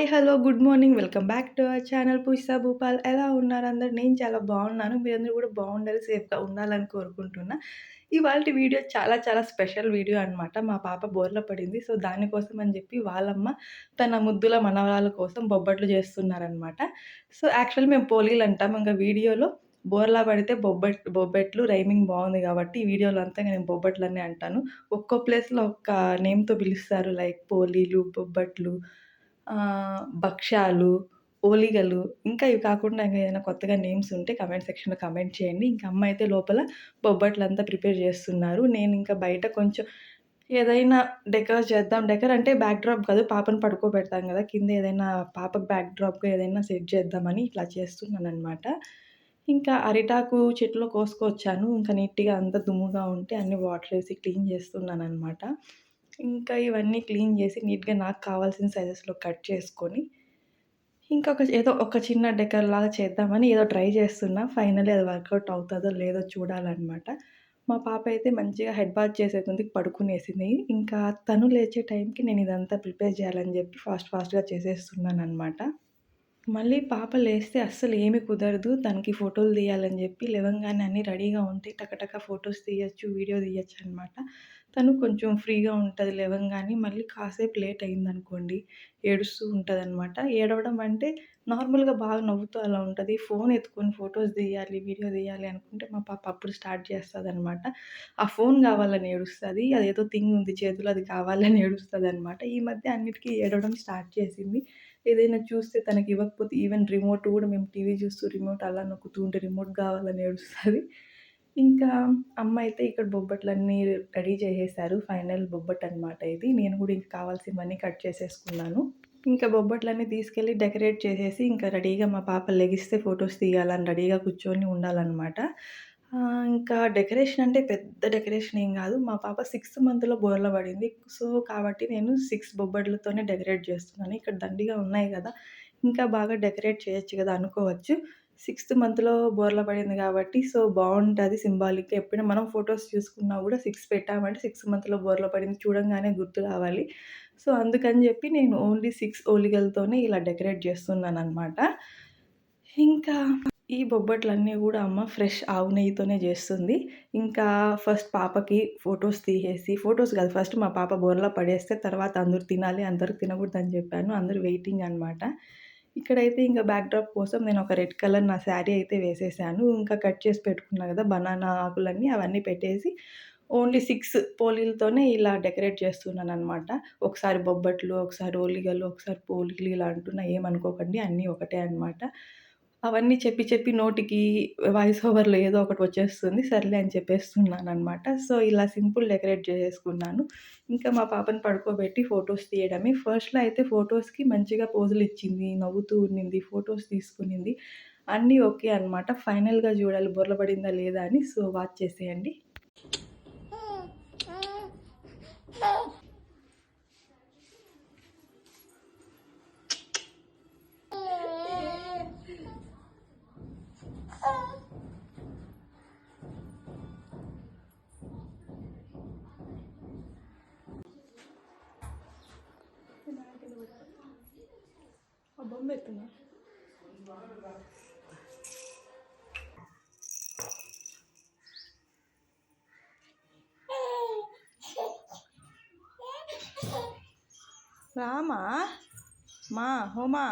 Hi hello good morning. Welcome back to our channel. Pusha భూపాల్ ఎలా ఉన్నారు? అందరు నేను చాలా బాగున్నాను. మీరందరూ కూడా బాగుండాలి సేఫ్గా ఉండాలని కోరుకుంటున్నా. ఇవాళ వీడియో చాలా చాలా స్పెషల్ వీడియో అనమాట మా పాప బోర్ల పడింది. సో దానికోసం అని చెప్పి వాళ్ళమ్మ తన ముద్దుల మనవరాల కోసం బొబ్బట్లు చేస్తున్నారనమాట సో యాక్చువల్ మేము పోలీలు అంటాం. ఇంకా వీడియోలో బోర్లా పడితే బొబ్బట్ బొబ్బెట్లు రైమింగ్ బాగుంది కాబట్టి ఈ వీడియోలో అంతా నేను బొబ్బట్లనే అంటాను. ఒక్కో ప్లేస్లో ఒక్క నేమ్తో పిలుస్తారు. లైక్ పోలీలు బొబ్బట్లు భక్ష్యాలు ఓలిగలు ఇంకా ఇవి కాకుండా ఇంకా ఏదైనా కొత్తగా నేమ్స్ ఉంటే కమెంట్ సెక్షన్లో కమెంట్ చేయండి. ఇంకా అమ్మ అయితే లోపల బొబ్బట్లు అంతా ప్రిపేర్ చేస్తున్నారు. నేను ఇంకా బయట కొంచెం ఏదైనా డెకర్ చేద్దాం. డెకర్ అంటే బ్యాక్ డ్రాప్ కాదు పాపను పడుకోబెడతాం కదా. కింద ఏదైనా పాపకు బ్యాక్ డ్రాప్గా ఏదైనా సెట్ చేద్దామని ఇట్లా చేస్తున్నాను అనమాట ఇంకా అరిటాకు చెట్లు కోసుకొచ్చాను. ఇంకా నీట్గా అంత దుమ్ముగా ఉంటే అన్ని వాటర్ వేసి క్లీన్ చేస్తున్నాను అనమాట ఇంకా ఇవన్నీ క్లీన్ చేసి నీట్గా నాకు కావాల్సిన సైజెస్లో కట్ చేసుకొని ఇంకొక ఏదో ఒక చిన్న డెకర్ లాగా చేద్దామని ఏదో ట్రై చేస్తున్నా. ఫైనల్లీ అది వర్కౌట్ అవుతుందో లేదో చూడాలన్నమాట. మా పాప అయితే మంచిగా హెడ్ బాత్ చేసేది పడుకునేసింది. ఇంకా తను లేచే టైంకి నేను ఇదంతా ప్రిపేర్ చేయాలని చెప్పి ఫాస్ట్ ఫాస్ట్గా చేసేస్తున్నాను అనమాట మళ్ళీ పాప లేస్తే అస్సలు ఏమి కుదరదు. తనకి ఫోటోలు తీయాలని చెప్పి లేవంగానే అన్నీ రెడీగా ఉంటే టకటక ఫొటోస్ తీయచ్చు వీడియో తీయచ్చు అనమాట తను కొంచెం ఫ్రీగా ఉంటుంది లేవంగానే మళ్ళీ కాసేపు లేట్ అయిందనుకోండి ఏడుస్తూ ఉంటుంది అనమాట ఏడవడం అంటే నార్మల్గా బాగా నవ్వుతూ అలా ఉంటుంది. ఫోన్ ఎత్తుకొని ఫొటోస్ తీయాలి వీడియో తీయాలి అనుకుంటే మా పాప అప్పుడు స్టార్ట్ చేస్తుంది అనమాట ఆ ఫోన్ కావాలని ఏడుస్తుంది అదేదో థింగ్ ఉంది చేతిలో అది కావాలని ఏడుస్తుంది అనమాట ఈ మధ్య అన్నిటికీ ఏడవడం స్టార్ట్ చేసింది. ఏదైనా చూస్తే తనకి ఇవ్వకపోతే ఈవెన్ రిమోట్ కూడా మేము టీవీ చూస్తూ రిమోట్ అలా నొక్కుతూ ఉంటే రిమోట్ కావాలని ఏడుస్తుంది. ఇంకా అమ్మ అయితే ఇక్కడ బొబ్బట్లన్నీ రెడీ చేసేసారు. ఫైనల్ బొబ్బట్ అనమాట ఇది. నేను కూడా ఇంకా కావాల్సినవన్నీ కట్ చేసేసుకున్నాను. ఇంకా బొబ్బట్లన్నీ తీసుకెళ్ళి డెకరేట్ చేసేసి ఇంకా రెడీగా మా పాప లెగిస్తే ఫొటోస్ తీయాలని రెడీగా కూర్చొని ఉండాలన్నమాట. ఇంకా డెకరేషన్ అంటే పెద్ద డెకరేషన్ ఏం కాదు. మా పాప సిక్స్త్ మంత్లో బోర్ల పడింది. సో కాబట్టి నేను సిక్స్ బొబ్బట్లతోనే డెకరేట్ చేస్తున్నాను. ఇక్కడ దండిగా ఉన్నాయి కదా. ఇంకా బాగా డెకరేట్ చేయొచ్చు కదా అనుకోవచ్చు. సిక్స్త్ మంత్లో బోర్ల పడింది కాబట్టి సో బాగుంటుంది సింబాలిక్ ఎప్పుడైనా మనం ఫొటోస్ చూసుకున్నా కూడా సిక్స్ పెట్టామంటే సిక్స్ మంత్లో బోర్ల పడింది చూడంగానే గుర్తు రావాలి. సో అందుకని చెప్పి నేను ఓన్లీ సిక్స్ ఓలిగలతోనే ఇలా డెకరేట్ చేస్తున్నాను అనమాట ఇంకా ఈ బొబ్బట్లన్నీ కూడా అమ్మ ఫ్రెష్ ఆవు నెయ్యితోనే చేస్తుంది. ఇంకా ఫస్ట్ పాపకి ఫొటోస్ తీసేసి ఫొటోస్ కాదు ఫస్ట్ మా పాప బోర్లా పడేస్తే తర్వాత అందరూ తినాలి అందరూ తినకూడదని చెప్పాను అందరూ వెయిటింగ్ అనమాట ఇక్కడైతే ఇంకా బ్యాక్డ్రాప్ కోసం నేను ఒక రెడ్ కలర్ నా శారీ అయితే వేసేసాను. ఇంకా కట్ చేసి పెట్టుకున్నా కదా బనానా ఆకులన్నీ అవన్నీ పెట్టేసి ఓన్లీ సిక్స్ పోలీలతోనే ఇలా డెకరేట్ చేస్తున్నాను అనమాట ఒకసారి బొబ్బట్లు ఒకసారి ఓలిగలు ఒకసారి పోలీలు ఇలా అంటున్నా ఏమనుకోకండి అన్నీ ఒకటే అనమాట అవన్నీ చెప్పి చెప్పి నోటికి వాయిస్ ఓవర్లో ఏదో ఒకటి వచ్చేస్తుంది. సర్లే అని చెప్పేస్తున్నాను అనమాట సో ఇలా సింపుల్ డెకరేట్ చేసేసుకున్నాను. ఇంకా మా పాపని పడుకోబెట్టి ఫొటోస్ తీయడమే. ఫస్ట్లో అయితే ఫొటోస్కి మంచిగా పోజులు ఇచ్చింది నవ్వుతూ ఉన్నింది ఫొటోస్ తీసుకునింది. అన్నీ ఓకే అనమాట ఫైనల్గా చూడాలి బొర్రపడిందా లేదా అని. సో వాచ్ చేసేయండి. ఆ బొమ్మ ఎత్తున్నా. రామా? మా హోమా?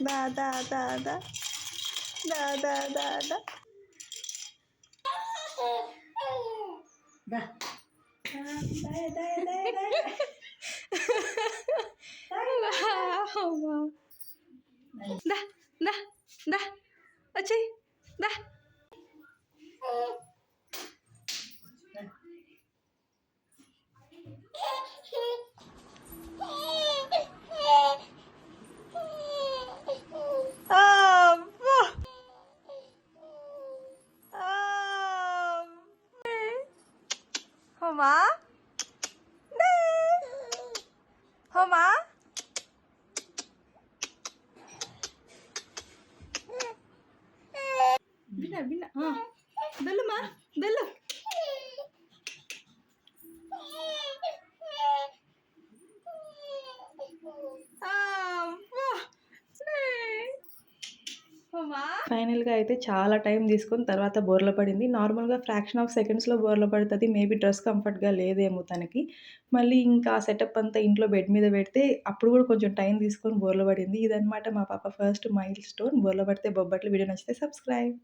దా దా దా దా. దా దా దా దా. 来来来来来，来来来，好吗？来来来，来，来。吗？bila bila ha? ఫైనల్‌గా అయితే చాలా టైం తీసుకొని తర్వాత బోర్ల పడింది. నార్మల్‌గా ఫ్రాక్షన్ ఆఫ్ సెకండ్స్‌లో బోర్ల పడుతుంది మేబీ డ్రెస్ కంఫర్ట్‌గా లేదేమో తనకి. మళ్ళీ ఇంకా సెటప్ అంతా ఇంట్లో బెడ్ మీద పెడితే అప్పుడు కూడా కొంచెం టైం తీసుకొని బోర్ల పడింది. ఇదనమాట మా పాప ఫస్ట్ మైల్ స్టోన్ బోర్ల పడితే బొబ్బట్లు. వీడియో నచ్చితే సబ్స్క్రైబ్.